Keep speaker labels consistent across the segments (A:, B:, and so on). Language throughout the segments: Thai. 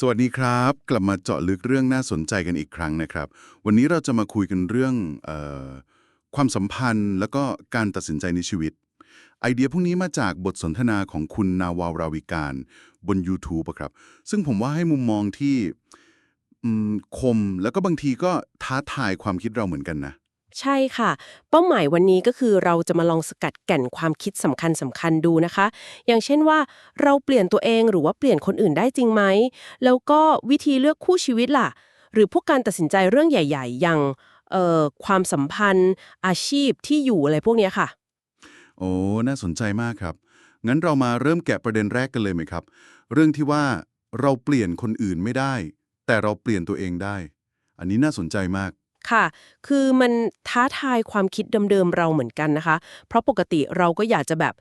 A: สวัสดีครับ กลับมาเจาะลึกเรื่องน่าสนใจกันอีกครั้งนะครับ วันนี้เราจะมาคุยกันเรื่องออความสัมพันธ์ แล้วก็การตัดสินใจในชีวิต ไอเดียพวกนี้มาจากบทสนทนาของคุณนาวาวราวิการบน YouTube อะครับ ซึ่งผมว่าให้มุมมองที่คมแล้วก็บางทีก็ท้าทายความคิดเราเหมือนกันนะ
B: ใช่ค่ะ เป้าหมายวันนี้ก็คือเราจะมาลองสกัดแก่นความคิดสำคัญสำคัญดูนะคะ อย่างเช่นว่าเราเปลี่ยนตัวเองหรือว่าเปลี่ยนคนอื่นได้จริงไหม แล้วก็วิธีเลือกคู่ชีวิตล่ะ หรือพวกการตัดสินใจเรื่องใหญ่ ๆ อย่างเอ่อความสัมพันธ์ อาชีพที่อยู่อะไรพวกนี้ค่ะ
A: โอ้น่าสนใจมากครับ งั้นเรามาเริ่มแกะประเด็นแรกกันเลยไหมครับ เรื่องที่ว่าเราเปลี่ยนคนอื่นไม่ได้ แต่เราเปลี่ยนตัวเองได้ อันนี้น่าสนใจมาก
B: ค่ะ คือมันท้าทายความคิดเดิมๆเราเหมือนกันนะคะ เพราะปกติเราก็อยากจะแบบ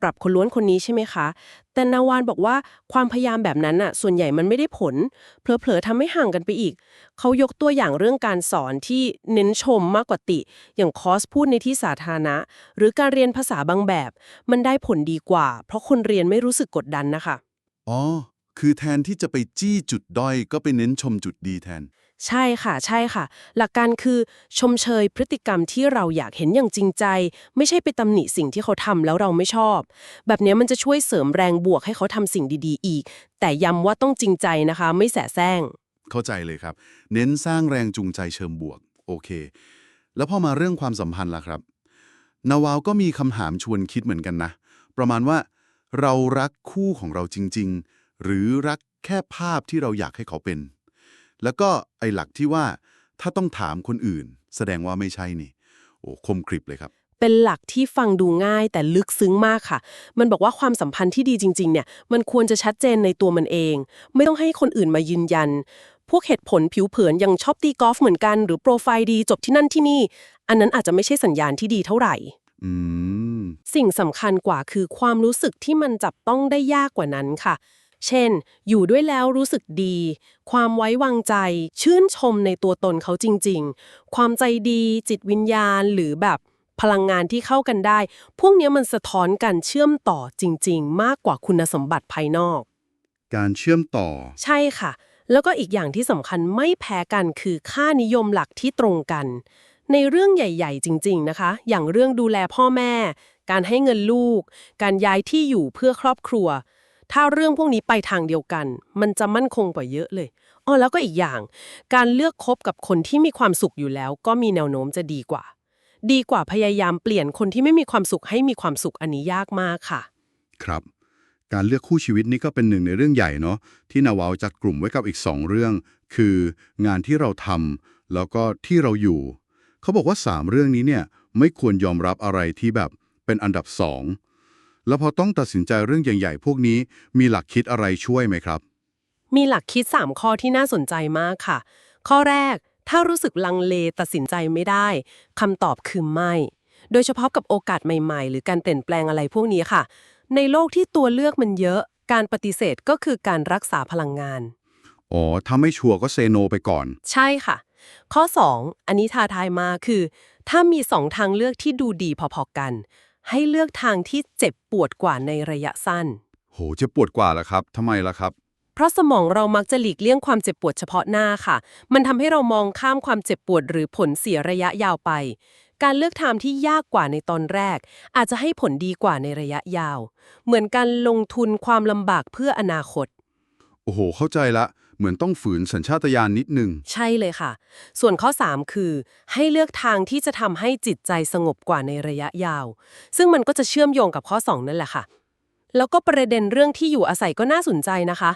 B: ปรับคนล้วนคนนี้ใช่ไหมคะ แต่นาวานบอกว่าความพยายามแบบนั้นน่ะ ส่วนใหญ่มันไม่ได้ผล เผลอๆทำให้ห่างกันไปอีก เขายกตัวอย่างเรื่องการสอนที่เน้นชมมากกว่าติ อย่างคอร์สพูดในที่สาธารณะ หรือการเรียนภาษาบางแบบ มันได้ผลดีกว่า เพราะคนเรียนไม่รู้สึกกดดันนะคะ
A: อ๋อ คือแทนที่จะไปจี้จุดด้อยก็ไปเน้นชมจุดดีแทน
B: ใช่ค่ะ ใช่ค่ะ หลักการคือชมเชยพฤติกรรมที่เราอยากเห็นอย่างจริงใจ ไม่ใช่ไปตำหนิสิ่งที่เขาทำแล้วเราไม่ชอบ แบบนี้มันจะช่วยเสริมแรงบวกให้เขาทำสิ่งดีๆ อีก แต่ย้ำว่าต้องจริงใจนะคะ ไม่แสแสร้ง
A: เข้าใจเลยครับ เน้นสร้างแรงจูงใจเชิงบวก โอเค แล้วพอมาเรื่องความสัมพันธ์ล่ะครับ นาวาวก็มีคำถามชวนคิดเหมือนกันนะ ประมาณว่า เรารักคู่ของเราจริง ๆ หรือรักแค่ภาพที่เราอยากให้เขาเป็น แล้วก็ไอ้หลักที่ว่าถ้าต้องถามคนอื่น แสดงว่าไม่ใช่นี่ โอ้คมกริบเลยครับ
B: เป็นหลักที่ฟังดูง่ายแต่ลึกซึ้งมากค่ะ มันบอกว่าความสัมพันธ์ที่ดีจริง ๆ เนี่ย มันควรจะชัดเจนในตัวมันเอง ไม่ต้องให้คนอื่นมายืนยัน พวกเหตุผลผิวเผินอย่างชอบตีกอล์ฟเหมือนกัน หรือโปรไฟล์ดีจบที่นั่นที่นี่ อันนั้นอาจจะไม่ใช่สัญญาณที่ดีเท่าไหร่
A: อืม
B: สิ่งสำคัญกว่าคือความรู้สึกที่มันจับต้องได้ยากกว่านั้นค่ะ เช่น อยู่ด้วยแล้วรู้สึกดี ความไว้วางใจ ชื่นชมในตัวตนเขาจริง ๆ ความใจดี จิตวิญญาณ หรือแบบพลังงานที่เข้ากันได้ พวกเนี้ยมันสะท้อนกันเชื่อมต่อจริง ๆ มากกว่าคุณสมบัติภายนอก
A: การเชื่อมต่อ
B: ใช่ค่ะ แล้วก็อีกอย่างที่สำคัญไม่แพ้กันคือค่านิยมหลักที่ตรงกัน ในเรื่องใหญ่ ๆ จริง ๆ นะคะ อย่างเรื่องดูแลพ่อแม่ การให้เงินลูก การย้ายที่อยู่เพื่อครอบครัว ถ้าเรื่องพวกนี้ไปทางเดียวกัน มันจะมั่นคงกว่าเยอะเลยอ๋อแล้วก็อีกอย่าง การเลือกคบกับคนที่มีความสุขอยู่แล้ว ก็มีแนวโน้มจะดีกว่า ดีกว่าพยายามเปลี่ยนคนที่ไม่มีความสุขให้มีความสุขอันนี้ยากมากค่ะ
A: ครับ การเลือกคู่ชีวิตนี่ก็เป็นหนึ่งในเรื่องใหญ่เนาะที่นาวาวจัดกลุ่มไว้กับอีก 2 เรื่อง คืองานที่เราทำแล้วก็ที่เราอยู่ เขาบอกว่า 3 เรื่องนี้เนี่ยไม่ควรยอมรับอะไรที่แบบเป็นอันดับ2 แล้วพอต้องตัดสินใจเรื่องใหญ่ๆ พวกนี้มีหลักคิดอะไรช่วยไหมครับ
B: มีหลักคิด 3 ข้อที่น่าสนใจมากค่ะ ข้อแรก ถ้ารู้สึกลังเลตัดสินใจไม่ได้คำตอบคือไม่ โดยเฉพาะกับโอกาสใหม่ๆ หรือการเปลี่ยนแปลงอะไรพวกนี้ค่ะ ในโลกที่ตัวเลือกมันเยอะ การปฏิเสธก็คือการรักษาพลังงาน
A: อ๋อ ถ้าไม่ชัวร์ก็เซโนไปก่อน
B: ใช่ค่ะ ข้อ 2 อันนี้ท้าทายมากคือ ถ้ามีสองทางเลือกที่ดูดีพอๆกัน ให้เลือกทางที่เจ็บปวดกว่าในระยะสั้น
A: โหเจะปวดกว่าล่ะครับทำไมล่ะครับ
B: เพราะสมองเรามักจะหลีกเลี่ยงความเจ็บปวดเฉพาะหน้าค่ะ มันทำให้เรามองข้ามความเจ็บปวดหรือผลเสียระยะยาวไป การเลือกทางที่ยากกว่าในตอนแรก อาจจะให้ผลดีกว่าในระยะยาว เหมือนการลงทุนความลำบากเพื่ออนาคต
A: โอ้โห เข้าใจละ เหมือนต้องฝืนสัญชาตญาณนิดนึง
B: ใช่เลยค่ะ ส่วนข้อ 3 คือ ให้เลือกทางที่จะทำให้จิตใจสงบกว่าในระยะยาว ซึ่งมันก็จะเชื่อมโยงกับข้อ 2 นั่นแหละค่ะ แล้วก็ประเด็นเรื่องที่อยู่อาศัยก็น่าสนใจนะคะ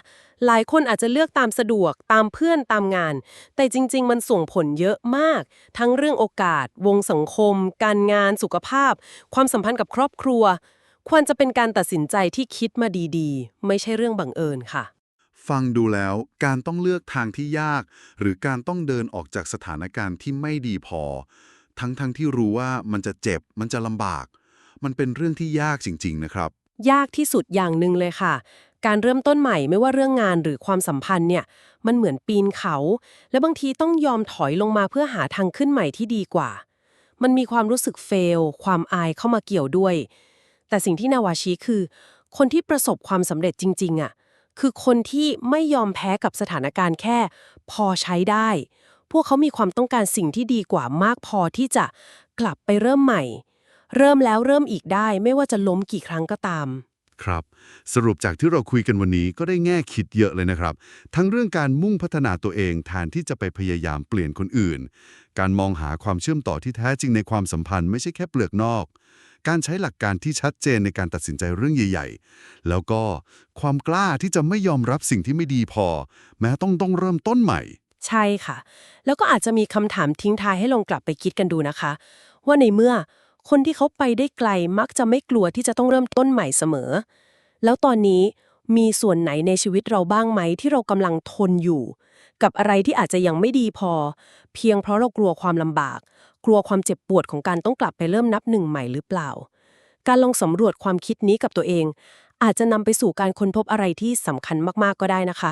B: หลายคนอาจจะเลือกตามสะดวกตามเพื่อนตามงาน แต่จริง ๆ มันส่งผลเยอะมาก ทั้งเรื่องโอกาส วงสังคม การงานสุขภาพ ความสัมพันธ์กับครอบครัว ควรจะเป็นการตัดสินใจที่คิดมาดีๆ ไม่ใช่เรื่องบังเอิญค่ะ
A: ฟังดูแล้วการต้องเลือกทางที่ยาก หรือการต้องเดินออกจากสถานการณ์ที่ไม่ดีพอ ทั้งๆทที่รู้ว่ามันจะเจ็บ มันจะลำบาก มันเป็นเรื่องที่ยากจริง ๆ นะครับ
B: ยากที่สุดอย่างหนึ่งเลยค่ะ การเริ่มต้นใหม่ไม่ว่าเรื่องงานหรือความสัมพันธ์เนี่ยมันเหมือนปีนเขา และบางทีต้องยอมถอยลงมาเพื่อหาทางขึ้นใหม่ที่ดีกว่า มันมีความรู้สึกเฟลความอายเข้ามาเกี่ยวด้วย แต่สิ่งที่นาวาชีคือ คนที่ประสบความสำเร็จจริง ๆอะ คือคนที่ไม่ยอมแพ้กับสถานการณ์แค่ พอใช้ได้ พวกเขามีความต้องการสิ่งที่ดีกว่ามากพอที่จะกลับไปเริ่มใหม่ เริ่มแล้วเริ่มอีกได้ไม่ว่าจะล้มกี่ครั้งก็ตาม
A: ครับ สรุปจากที่เราคุยกันวันนี้ก็ได้แง่คิดเยอะเลยนะครับ ทั้งเรื่องการมุ่งพัฒนาตัวเองแทนที่จะไปพยายามเปลี่ยนคนอื่น การมองหาความเชื่อมต่อที่แท้จริงในความสัมพันธ์ไม่ใช่แค่เปลือกนอก การใช้หลักการที่ชัดเจนในการตัดสินใจเรื่องใหญ่ ๆ แล้วก็ความกล้าที่จะไม่ยอมรับสิ่งที่ไม่ดีพอ แม้ต้องต้องเริ่มต้นใหม่
B: ใช่ค่ะ แล้วก็อาจจะมีคำถามทิ้งท้ายให้ลองกลับไปคิดกันดูนะคะ ว่าในเมื่อคนที่เขาไปได้ไกลมักจะไม่กลัวที่จะต้องเริ่มต้นใหม่เสมอ แล้วตอนนี้มีส่วนไหนในชีวิตเราบ้างไหมที่เรากำลังทนอยู่ กับอะไรที่อาจจะยังไม่ดีพอ เพียงเพราะเรากลัวความลำบาก กลัวความเจ็บปวดของการต้องกลับไปเริ่มนับหนึ่งใหม่หรือเปล่า การลองสำรวจความคิดนี้กับตัวเอง อาจจะนำไปสู่การค้นพบอะไรที่สำคัญมากๆก็ได้นะคะ